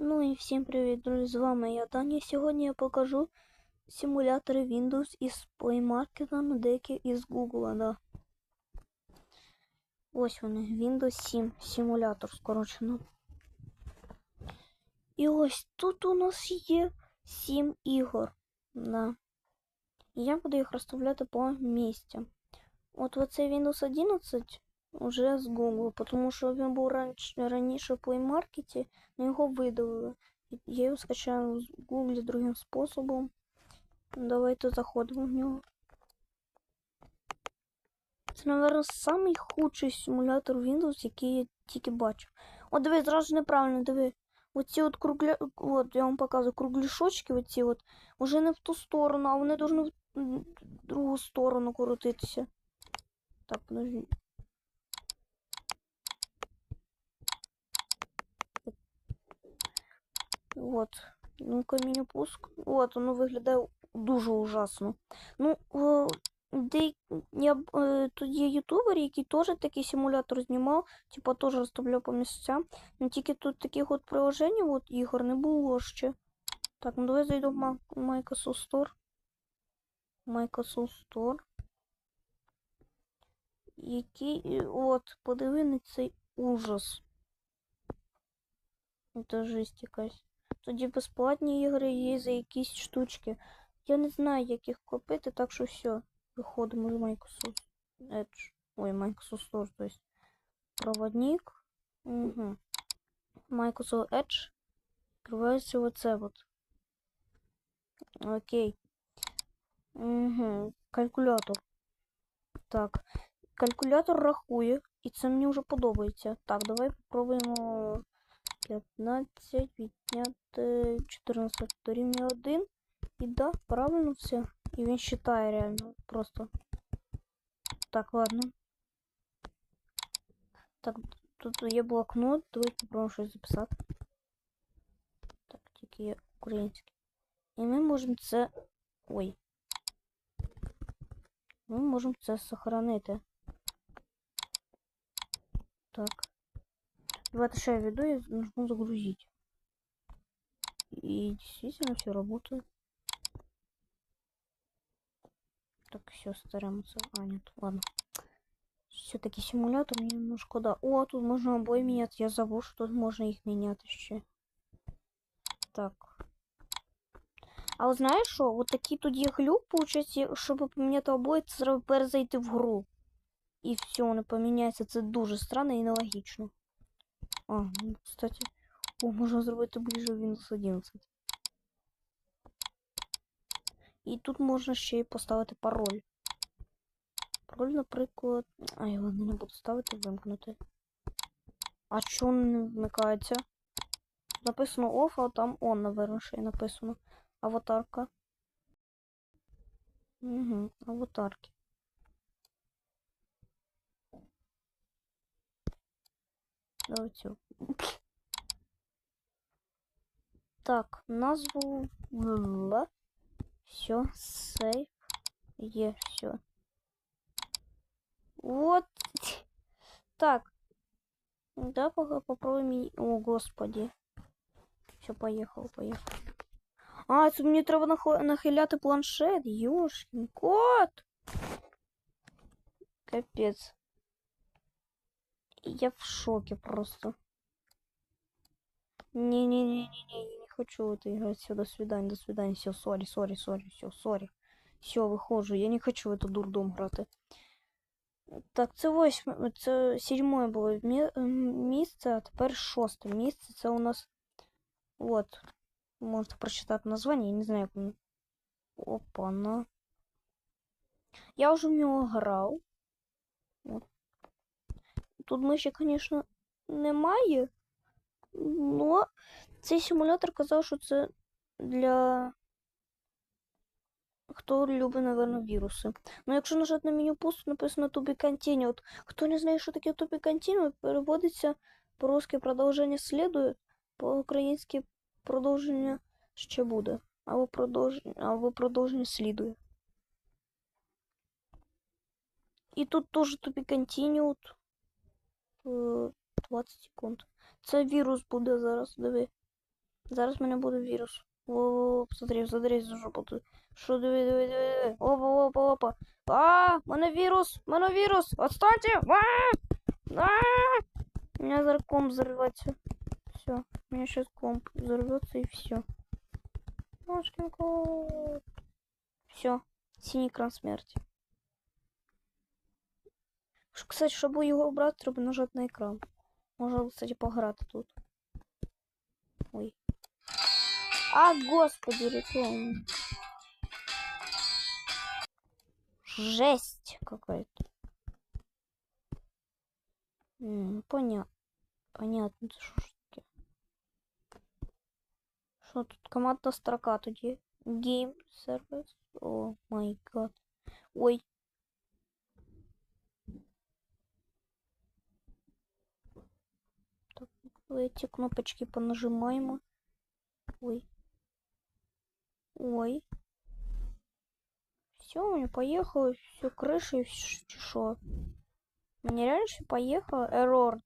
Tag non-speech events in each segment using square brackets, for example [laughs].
Ну і всім привіт, друзі! З вами я Таня. Сьогодні я покажу симулятори Windows із Play Market, деякі із Google, да. Ось вони, Windows 7 симулятор скорочено. І ось тут у нас є 7 ігор. Да. Я буду їх розставляти по місцям. От оцей Windows 11 уже з Google, тому що він був раніше, в Play Market, но його видалили. Я його скачаю з Google другим способом. Давайте заходимо в нього. Це, мабуть, самий худший симулятор Windows, який я тільки бачив. От диви, зразу неправильно, диви. Оці от кругля... От, я вам показую кругляшочки, оці от, уже не в ту сторону, а вони повинні в другу сторону крутитися. Так, подожди. От. Ну-ка, меню пуск. От, воно виглядає дуже ужасно. Ну, е, де, я, е, тут є ютубер, який теж такий симулятор знімав, типа теж розставляв по місцям. Ну тільки тут таких от приложень, от ігор не було ще. Так, ну давай зайду в Microsoft Store. Microsoft Store. Який. От, подиви на цей ужас. Це жесть якась. Тоді безплатні ігри є за якісь штучки. Я не знаю, як їх купити, так що все. Виходимо з Microsoft Edge. Ой, Microsoft Store, то есть проводник. Угу. Microsoft Edge. Відкривається оце от. Окей. Угу. Калькулятор. Так. Калькулятор рахує, і це мені вже подобається. Так, давай попробуємо 15 відняти 14 дорівнює 1. І да, правильно все. І він считає реально просто. Так, ладно. Так, тут є блокнот, давайте попробуємо щось записати. Так, тільки є український. І ми можемо це. Ой. Ми можемо це сохранити. Так. Давайте ще я веду и нажму загрузить. И действительно все работает. Так, все, стараемся. А, нет, ладно. Все-таки симулятор мне немножко, да. О, тут можно обои менять. Я забыл, что тут можно их менять еще. Так. А от знаєш що? От такий тут є глюк, получається, щоб поміняти обоє, це перезайти в гру. І все, воно поміняється. Це дуже странно і нелогічно. А, ну, кстати, о, можна зробити ближе Windows 11. І тут можна ще й поставити пароль. Пароль, наприклад. Ай, ладно, не буду ставити, вимкнути. А чого не вмикається? Написано off, а там on, наверное, ще й написано. Аватарка. Угу, аватарки. Давайте. Так, назву. Все, сейф. Е, все. Вот. Так. Да, пока попробуем. О, господи. Все, поехал, поехал. А, це мені треба нахо- планшет. Ёшкин кот. Капец. Я в шоке просто. Не-не-не-не-не, я не хочу в это играть. Все, до свидания, до свидания. Все, сори, сори, сори, все, сори. Все, виходжу. Я не хочу в эту дурдом грати. Так, це восьме, це сьоме було місце, а тепер шосте місце. Це у нас. От. Можете прочитати названня, я не знаю, як воно. Опа, на. Я вже в нього грав. От. Тут миші, звісно, немає. Но цей симулятор казав, що це для. Хто любить, напевно, віруси. Ну, якщо нажати на меню пусто, написано to be continued. Хто не знає, що таке to be переводиться по-русски продовження слідує, по-українськи продовження ще буде. Або продовження, або продовження слідує. І тут теж to be. Е, 20 секунд. Це вірус буде зараз, диви. Зараз в мене буде вірус. О, смотри, смотри, що буде. Що диви, диви, диви, диви. Опа, опа, опа. А, в мене вірус, в мене вірус. Отстаньте. А! А! У меня зараз комп взорвется. Все. У меня сейчас комп взорвется и все. Машкин кот. Все. Синій кран смерті. Кстати, щоб його обрати, треба нажати на екран. Можна, кстати, пограти тут. Ой. А, господи, реклама. Жесть какая-то. Понятно. Понятно, це що ж таке. Тут командна строка тоді? Game сервис. О май гад. Ой. Эти кнопочки понажимаємо. Ой. Ой. Все, у меня поехало, все, крыша и что? Мне реально все поехало? Эррор.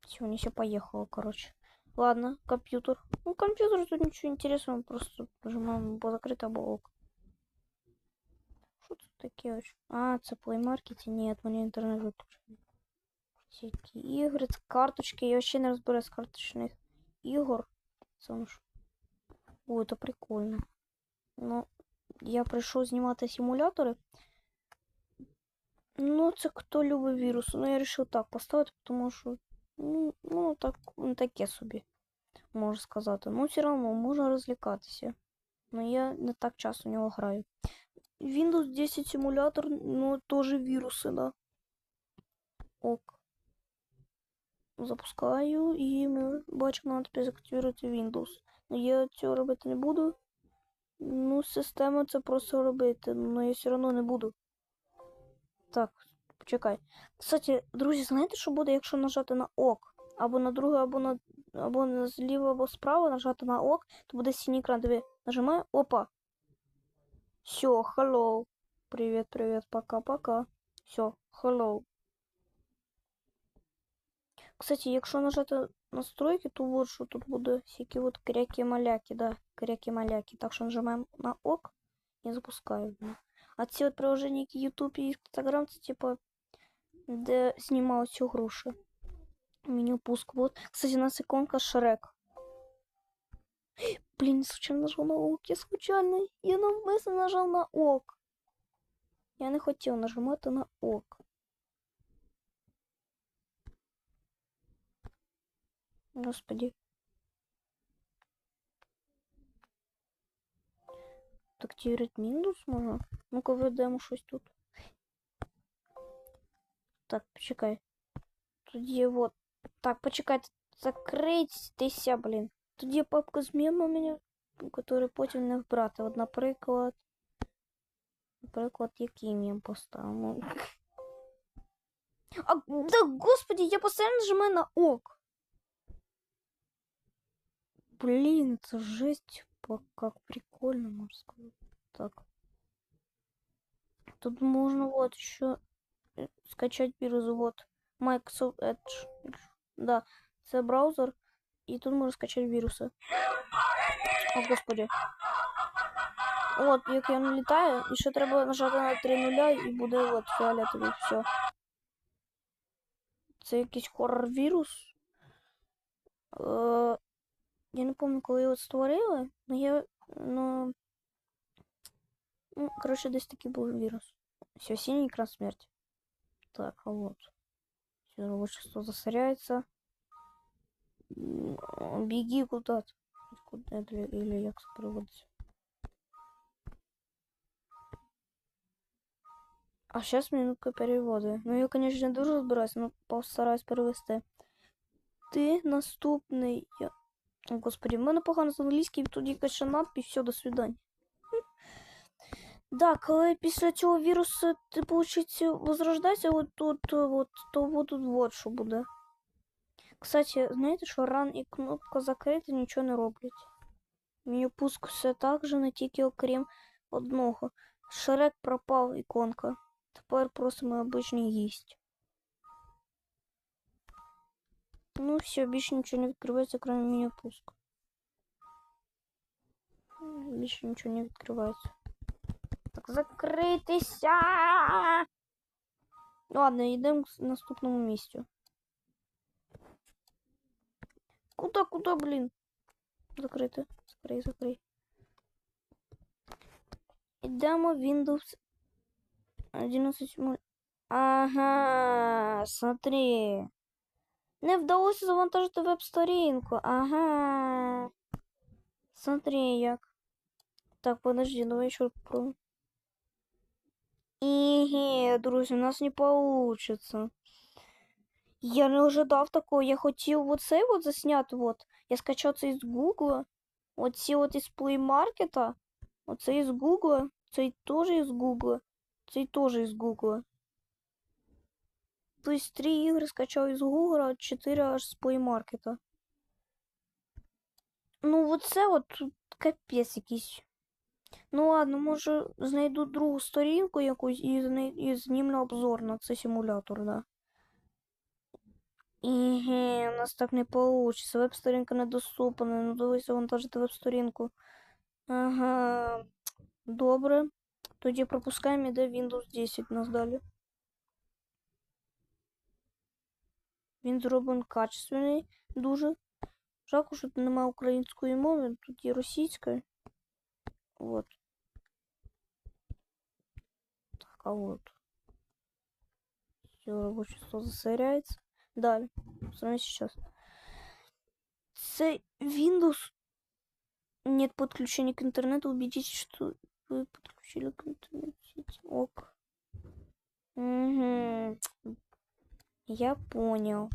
Все, у меня все поехало, короче. Ладно, компьютер. Ну, компьютер тут ничего интересного, просто нажимаем по закрытый блок. Что тут такие вообще? А, Play Market? Нет, меня интернет выключен. Всякі ігри, карточки. Я вообще не разбираюсь з карточних ігор. Це ж- Ой, это прикольно. Ну, я прийшов знімати симулятори. Ну, це хто любить віруси. Ну, я вирішив так поставити, тому що. Ну, ну так, ну, таке собі, можна сказати. Ну, все одно можна розлікатися. Ну, я не так часто в нього граю. Windows 10 симулятор, ну, теж віруси, да. Ок. Запускаю і ми бачимо надпис активувати Windows. Ну, я цього робити не буду. Ну, система це просто робити, але я все одно не буду. Так, почекай. Кстати, друзі, знаєте, що буде, якщо нажати на ок? Або на друге, або на або зліва, або справа нажати на ок, то буде синій екран. Диви, нажимаю. Опа. Все, hello. Привет, привет, пока-пока. Все, hello. Кстати, якщо нажати настройки, то вот що тут буде всякі от кряки-маляки, да, кряки-маляки. Так що нажимаємо на ок і запускаю. А ці от приложення, які YouTube і Instagram, це типа де знімалися гроші. Меню пуск. Вот. Кстати, у нас иконка Шрек. [gasps] Блин, случайно нажал на ок. Я случайно. Я навмисно нажал на ок. Я не хотів нажимати на ок. Господи. Так активировать Windows можна? Ну-ка введемо щось тут. Так, почекай. Тут є вот. Так, почекай, закрийтеся, блін. Тут є папка з мемами, які потім не вбрати. От, наприклад. Наприклад, який мем поставимо. [laughs] А, да господи, я постоянно нажимаю на ок. Блин, это жесть. По- Как прикольно, можно сказать. Так. Тут можно вот еще скачать вирус. Вот. Microsoft Edge. Да, це браузер. І тут можна скачати віруси. О, господи. От, як я налітаю, і ще треба нажати на три нуля, і буде от фіолетовий, все. Це якийсь хоррор-вірус. Е, я не пам'ятаю, коли його створили, але я. Ну, ну, коротше, десь такий був вірус. Все, синій екран смерті. Так, а вот. Все, рабочее засоряется. М, Беги куда-то. Куда это или як це переводиться. А сейчас минутка переводу. Ну, я, конечно, не дуже розбираюсь, но постараюсь перевести. Ти наступний. Я... Господи, в мене погано з англійським, тут якась ще надпись, все, до свидання. Да, коли після цього вірусу ти получиться возрождайся, от тут, от, то от тут вот що буде. Кстати, знаєте, що ран і кнопка закрита нічого не роблять. Меню пуск все так же, не тільки окрім одного. Шрек пропав іконка. Тепер просто ми обичний гість. Ну все, більше нічого не відкривається, крім меню пуск. М, Більше нічого не відкривається. Так закритися. Ладно, йдемо к наступному місцю. Куда, куда, блін? Закрити. Закрий, закрий. Йдемо в Windows 11. мо- Ага, смотри. Не вдалося завантажити веб-сторінку. Ага. Смотри, як. Так, подожди, давай ще попробуем. Іге, друзі, у нас не получится. Я не ожидав такого. Я хотів оцей от засняти. От. Я скачав це із Гугла. Оці от із Play Market. Оце із Гугла. Цей теж із Гугла. Цей теж із Гугла. Тобто три ігри скачав із Гугла, а чотири аж з Market. Ну, оце от капець якийсь. Ну ладно, може знайду другу сторінку якусь і, і знімлю обзор на цей симулятор, да. Іге, у нас так не получится. Веб-сторінка недоступна. Ну, дивись завантажити веб-сторінку. Ага. Добре. Тоді пропускаємо, іде Windows 10 нас далі. Він зроблений качественний дуже. Жалко, що тут немає української мови, тут є російська. Вот. Так, а вот. Все, рабочий стол засоряется. Далее. Посмотрим сейчас. Це Windows. Нет подключения к интернету. Убедитесь, что вы подключили к интернет-сети. Ок. Угу. Я понял.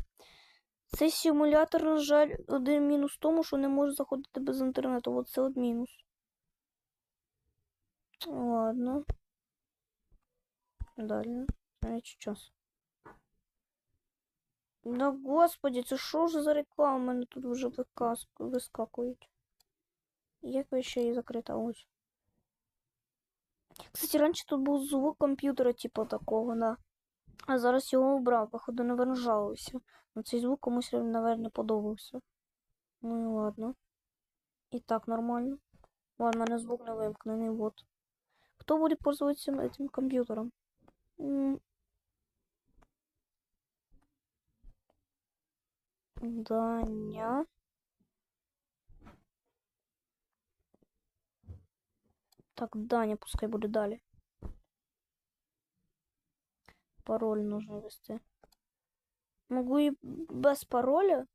Цей симулятор, на жаль, один мінус в тому, що не може заходити без інтернету. От це от мінус. Ладно. Далі. Значить, час. Да господи, це що ж за реклама? У мене тут вже вискакують. Як ви ще її закрита? Ось. Кстати, раніше тут був звук комп'ютера, типу такого, да. А зараз його убрав, походу, наверное, жалувався. Но цей звук комусь, наверное, подобався. Ну і ладно. І так нормально. Ладно, мене звук не вимкнений, вот. Кто будет пользоваться этим компьютером? Даня. Так, Даня, пускай буде далі. Пароль нужно ввести. Могу і без пароля.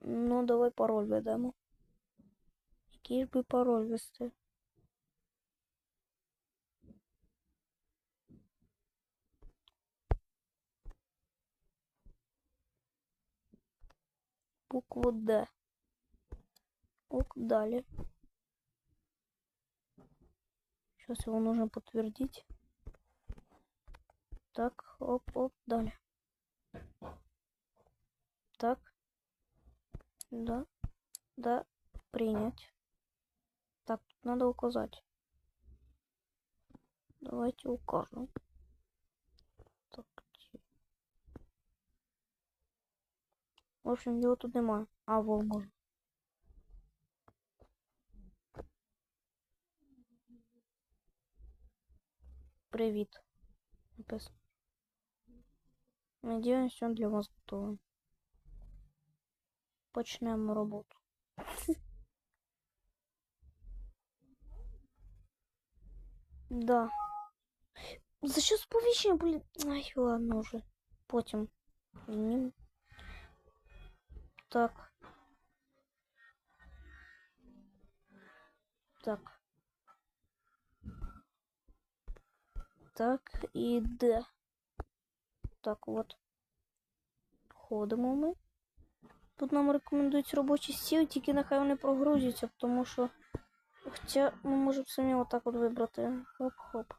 Ну, давай пароль введемо. Який ж би пароль ввести? Букву Д. Ок, далее. Сейчас его нужно подтвердить. Так, оп, оп, далее. Так. Да. Да. Принять. Так, тут надо указать. Давайте укажем. Так. В общем, его тут немає. А, во, може. Привіт. Написано. Надіюсь, все для вас готово. Почнемо роботу. Да. За що сповіщення, блін? Ай, ладно уже. Потім. Зніму. Так. Так. Так, і де? Так, от. Ходимо ми. Тут нам рекомендують робочі стіл, тільки нехай вони прогрузяться, тому що. Хоча ми можемо самі отак от вибрати. Хоп-хоп.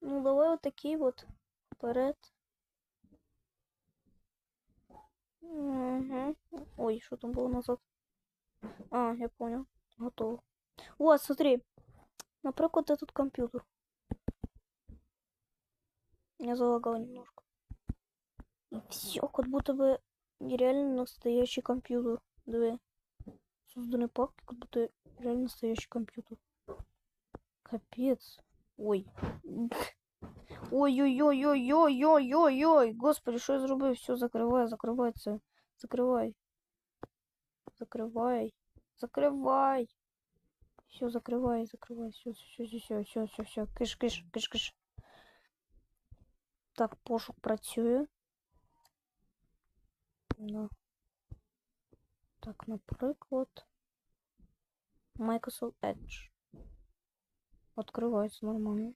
Ну, давай отакий от. Вперед. Угу. Ой, що там було назад? А, я понял. Готово. О, смотри. Наприклад, тут комп'ютер. Я залагал немножко. И все, как будто бы реально настоящий компьютер. Диви. Созданный папки, как будто реально настоящий компьютер. Капец. Ой. Ой-ой-ой-ой-ой-ой-ой-ой. Господи, що я зробив? Все, закривай, закривай це. Закривай. Закривай. Закривай. Все, закривай, закривай. Все, все, все, все, все, все, все. Киш, киш, киш, киш. Так, пошук працює. Да. Так, наприклад. Microsoft Edge. Открывается нормально.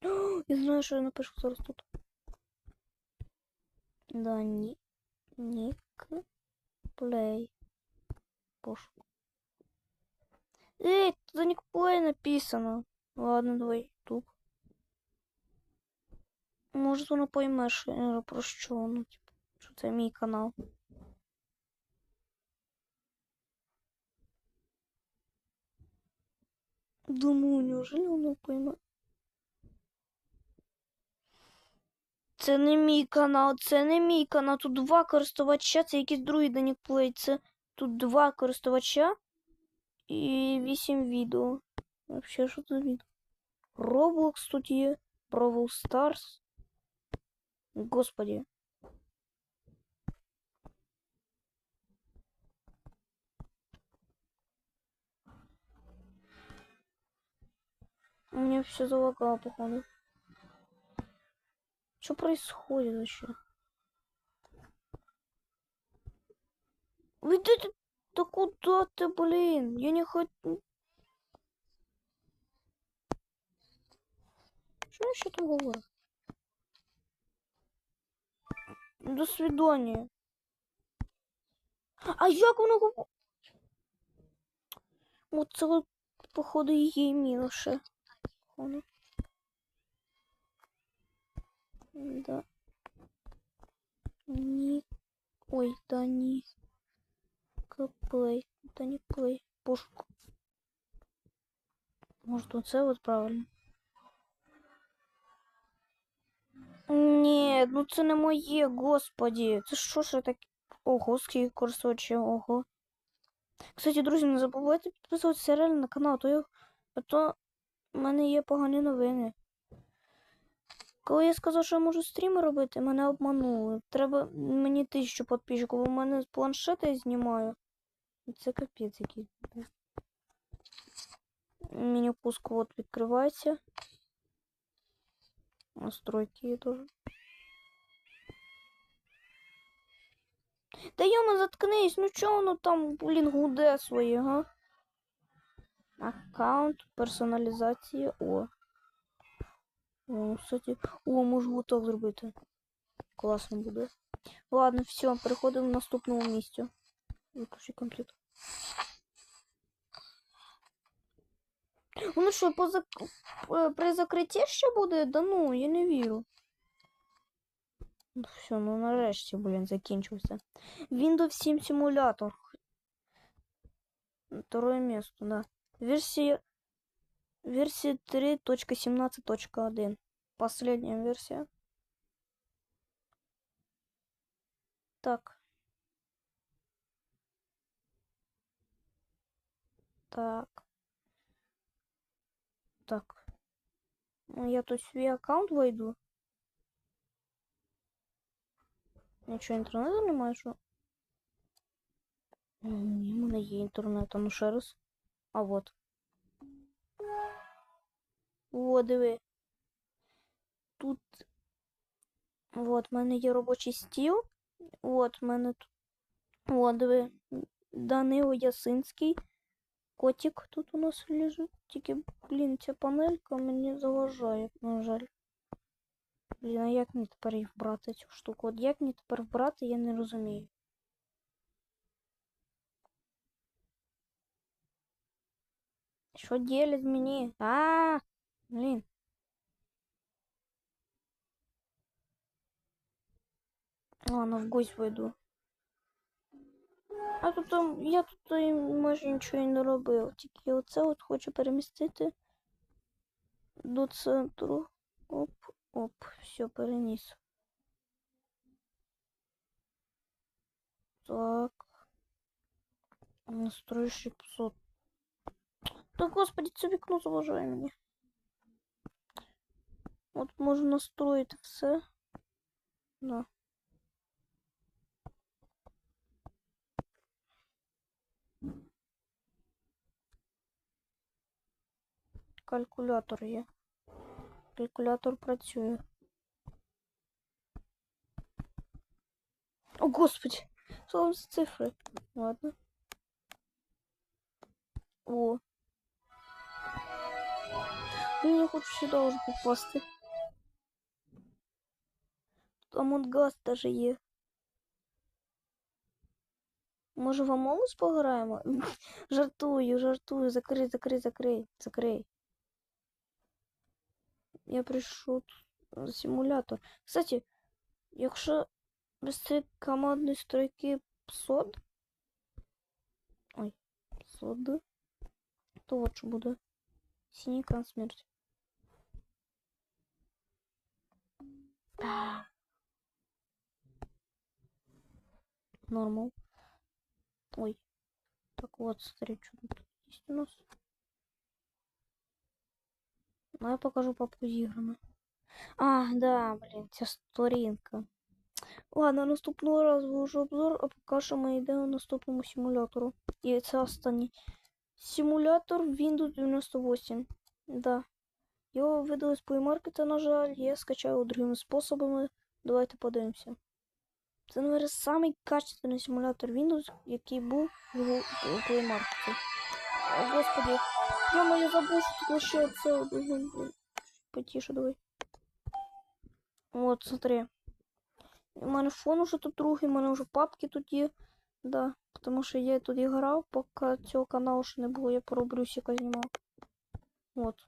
[gasps] Я знаю, що я напишу зараз тут. Да, ні. Нік. Плей. Пошук. Эй, за ник плей написано. Ладно, давай ютуб. Може воно пойме, що я про що типу, що це мій канал. Думаю, неужели воно пойме? Це не мій канал, це не мій канал. Тут два користувача, це якийсь другий Данікплей. Це тут два користувача і вісім відео. Вообще, що за відео? Roblox тут є, Brawl Stars. Господи. У меня все залагало, походу. Что происходит вообще? Вы ты, да куда ты, блин? Я не хочу... Что еще там говорю? До свидания. А як воно говор- Оце, от, походу, і є мінуше. Да. Ні. Ой, да ні. Плей. Да не плей. Пошук. Может, оце от правильно. Ні, ну це не моє, господі. Це що ж таке? Ого, скільки користувачів, ого. Кстати, друзі, не забувайте підписуватися реально на канал, то я... а то в мене є погані новини. Коли я сказав, що я можу стріми робити, мене обманули. Треба мені тисячу підписчиків, у мене з планшета я знімаю. Це капець який. Меню пуск вот відкривається. Настройки є теж. Та йома, заткнись, ну чого воно там, блін, гуде своє, га? Аккаунт, персоналізація, о. О, кстати, о, можу так зробити. Класно буде. Ладно, все, переходимо в наступному місцю. Виключи комп'ютер. Ну що, по зак... е, при закритті ще буде? Да ну, я не вірю. Ну все, ну нарешті, блін, закінчився. Windows 7 симулятор. Второе место, да. Версия... Версия 3.17.1. Последняя версия. Так. Так. Так. Ну, я тут свій аккаунт войду. Нічого інтернету немає, що? Ні, в мене є інтернет, а ну ще раз. А вот. О, диви. Тут. Вот, в мене є робочий стіл. От, в мене тут. О, диви. Данило Ясинський. Котик тут у нас лежить. Тільки, блін, ця панелька мені заважає, на жаль. Блін, а як мені тепер їх вбрати цю штуку? От як мені тепер вбрати, я не розумію. Що ділять мені? А, блін. Ладно, в гость войду. А тут там, я тут і майже нічого і не робив. Тільки оце от хочу перемістити до центру. Оп, оп, все, переніс. Так. Настрой 600. Да господи, це вікно заважає мені. От можу настроїти все. Да. Калькулятор є. Калькулятор працює. О, господи! Там за цифри? Ладно. О. Блін, я хочу сюди вже попасти. Тут Амонгас даже є. Може в Амонус пограємо? [laughs] жартую, жартую. Закрий, закрий, закрий, закрий. Я прийшов симулятор. Кстати, якщо без цієї командної стройки псод. Ой, псод. То от що буде. Синій екран смерті. Нормал. Ой. Так вот, смотри, что тут есть у нас. Ну, я покажу папку с. А, да, блин, ця сторінка. Ладно, наступного разу виложу обзор, а поки що ми йдемо наступному симулятору. І це останній. Симулятор Windows 98. Да. Його видали з Market, на жаль, я скачав його другими способами. Давайте подивимося. Це, наверное, самий качественний симулятор Windows, який був в Play Market. О, господи, я моє забув, що ще це. Потише давай. От, смотри. У мене фон уже тут другий, у мене вже папки тут є. Да, тому що я тут грав, поки цього каналу ще не було, я про Брюсика знімав. От.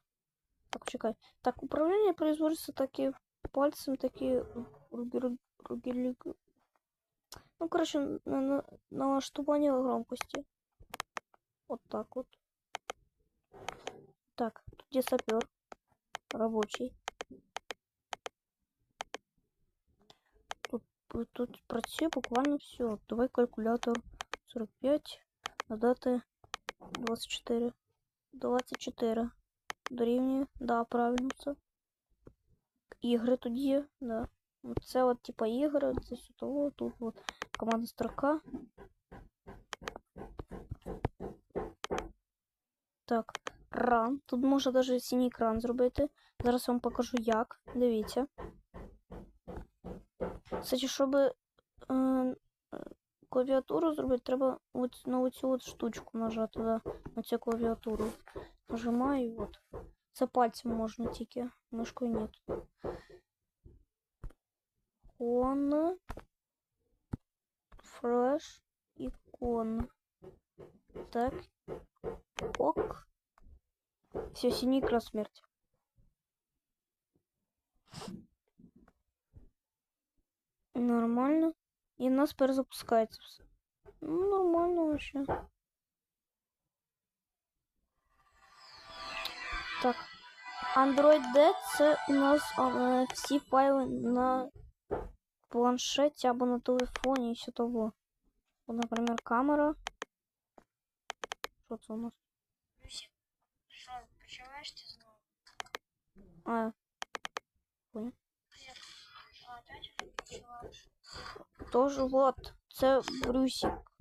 Так, чекай. Так, управління производиться таки пальцем, такі ругелі. Ну, коротше, на, на, налаштування громкості. Вот так вот. Так, тут є сапер. Рабочий. Тут, тут працює буквально все. Давай калькулятор 45, а дати 24. 24. Дорівнює. Да, правильно все. Ігри тут є, да. Це от типа ігри, це все того, тут от команда строка. Так, ран. Тут можна навіть синій екран зробити. Зараз вам покажу як. Дивіться. Кстати, щоб е, клавіатуру зробити, треба от на оцю от штучку нажати, да, на цю клавіатуру. Нажимаю, от. Це пальцем можна тільки, мишкою нет. Кон. Икон. Так. Ок. Все, синий крас смерть. Нормально. И у нас перезапускается все. Ну, нормально вообще. Так. Android D це у нас а, всі файли на планшеті або на телефоні і все того. Вот, например, камера. Що це у нас? Що, почуваєш ти знову? А, понял. А, опять почуваєш? Тоже вот. Це Брюсик.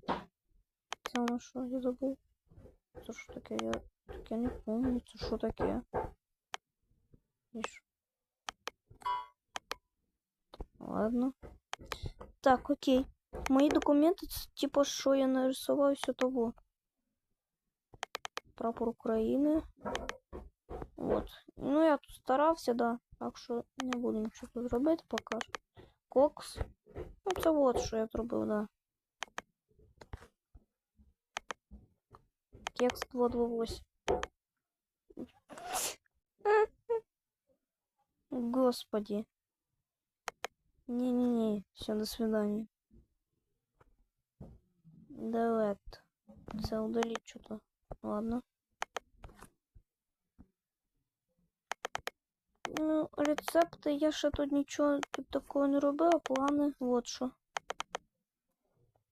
Це воно що, я забув. Це що таке? Я таке не помню. Це що таке? І що? Ладно. Так, окей. Мої документи, це типа, що я нарисував все того. Прапор України. От. Ну, я тут старався, да. Так що не буду нічого тут робити поки що. Кокс. Ну, це от що я зробив, да. Текст 228. Господи. Не-не-не, все, до свидания. Делет. Це удалить что-то. Ладно. Ну, рецепти я ще тут нічого тут такого не робила, плани, от що.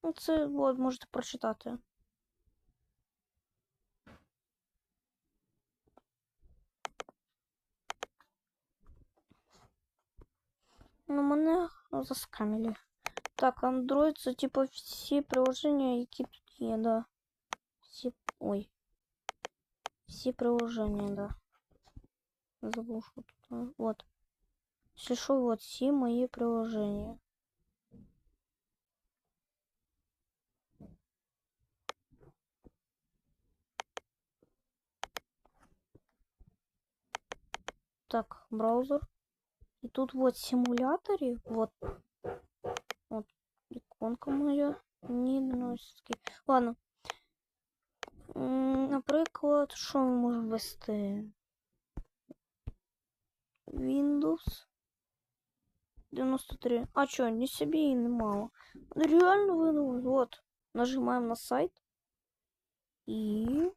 Ну, це от можете прочитати. Ну, мене заскамили. Так, Android це типа всі приложення, які тут є, да. Всі. Ой. Всі приложення, да. Забув, що тут. а, Вот. Если что, вот все мои приложения. Так, браузер. И тут вот симуляторы, вот, вот иконка моя, не носики. Ладно. М, Наприклад, що ми можемо ввести? Windows 93. А чё, не себе и немало. Реально выдумал. Вот. Нажимаем на сайт. И...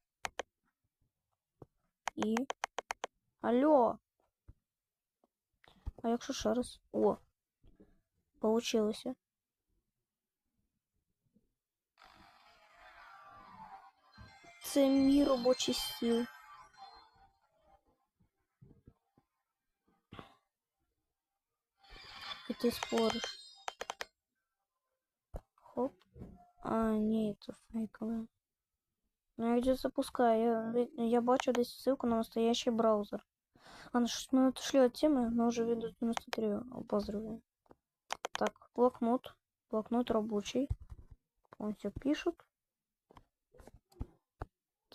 И... Алло. А якщо ще раз? О. Получилося. Це мій робочий стіл. И ты споришь. Хоп. А, ні, це фейкове. Ну, я где запускаю. Я, ви- я бачу десь ссылку на настоящий браузер. А, ну щось ми отошли от темы, но уже Windows 93 обозреваем. Так, блокнот. Блокнот рабочий. Он все пишет.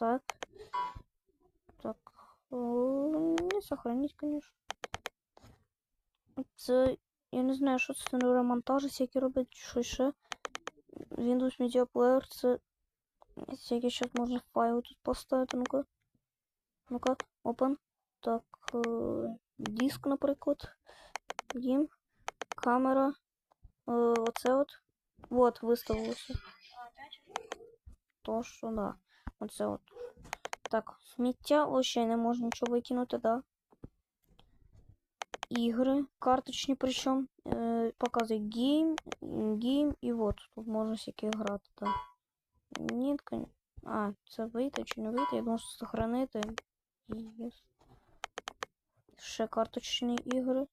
Так. Так. э, Не сохранить, конечно. Це я не знаю, що це нейромонтажі всякі роблять, що ще. Windows Media Player це всякі зараз можна файли тут поставити. Ну-ка. Ну-ка, open. Так, е, диск, наприклад. Дім. Камера. Е, оце от. Вот, виставилося. А, опять? То, що да. Оце от. Так, сміття вообще не можна нічого викинути, да. Ігри, карточні причому. Е, показує гейм, гейм і от. Тут можна всякі грати, да. Ні, А, це вийти чи не вийти? Я думаю, що сохранити. Єс. Ще карточні ігри.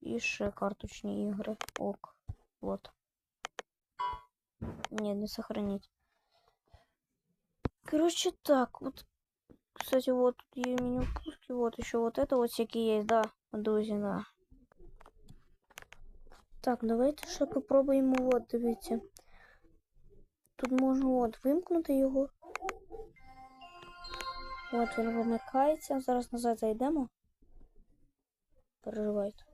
І ще карточні ігри. Ок. Вот. Ні, не сохранить. Короче, так, вот. Кстати, вот тут меню пуски, вот еще вот это вот всякие есть, да, да. Так, давайте ще попробуємо, от, дивіться. Тут можна от вимкнути його. От він вимикається. Зараз назад зайдемо. Переживайте.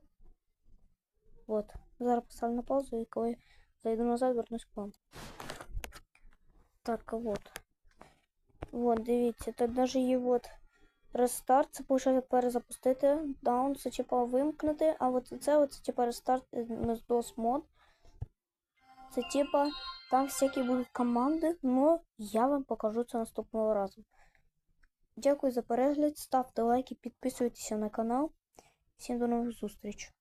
От. Зараз поставлю на паузу і коли зайду назад, вернусь к вам. Так, а вот. Дивіться, тут даже є от рестарт, це виходить перезапустити. Даун, це типа вимкнути, а от це от, це типа рестарт е, DOS мод. Це типа там всякі будуть команди, но я вам покажу це наступного разу. Дякую за перегляд, ставте лайки, підписуйтеся на канал. Всім до нових зустріч.